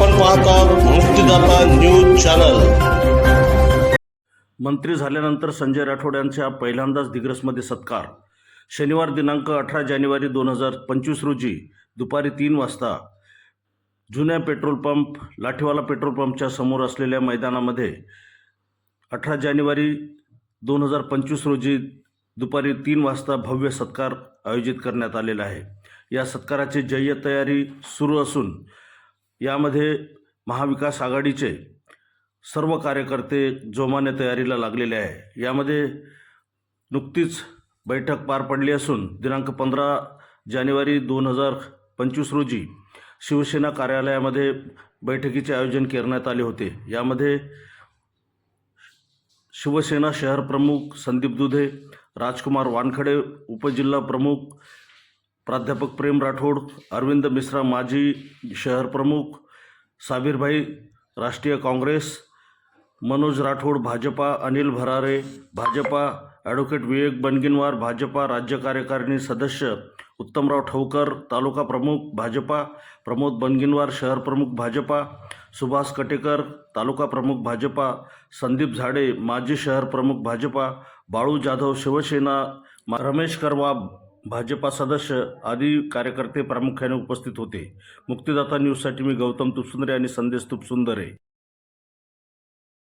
पाहतात मुक्तीदाता news channel. मंत्री झाल्यानंतर संजय राठोड यांचा पहिल्यांदाच दिग्रसमध्ये सत्कार. शनिवार दिनांक अठरा जानेवारी दोन हजार पंचवीस रोजी दुपारी तीन वाजता जुन्या पेट्रोल पंप लाठीवाला पेट्रोल पंपच्या समोर असलेल्या मैदानामध्ये अठरा जानेवारी दोन हजार पंचवीस रोजी दुपारी तीन वाजता भव्य सत्कार आयोजित करण्यात आलेला आहे. या सत्काराची जय्य तयारी सुरू असून यामध्ये महाविकास आघाडीचे सर्व कार्यकर्ते जोमाने तयारीला लागलेले आहे. यामध्ये नुकतीच बैठक पार पडली असून दिनांक पंधरा जानेवारी दोन हजार पंचवीस रोजी शिवसेना कार्यालयामध्ये बैठकीचे आयोजन करण्यात आले होते. यामध्ये शिवसेना शहर प्रमुख संदीप दुधे राजकुमार वानखडे उपजिल्हा प्रमुख प्राध्यापक प्रेम राठोड अरविंद मिश्रा माजी शहर प्रमुख साबीरभाई राष्ट्रीय काँग्रेस मनोज राठोड भाजपा अनिल भरारे भाजपा ॲडव्होकेट विवेक बनगिनवार भाजपा राज्य कार्यकारिणी सदस्य उत्तमराव ठवकर तालुका प्रमुख भाजपा प्रमोद बनगिनवार शहर प्रमुख भाजपा सुभाष कटेकर तालुका प्रमुख भाजपा संदीप झाडे माजी शहर प्रमुख भाजपा बाळू जाधव शिवसेना मा- रमेश करवाब भाजपा सदस्य आदी कार्यकर्ते प्रामुख्याने उपस्थित होते. मुक्तिदाता न्यूजसाठी मी गौतम तुपसुंदरे आणि संदेश तुपसुंदरे.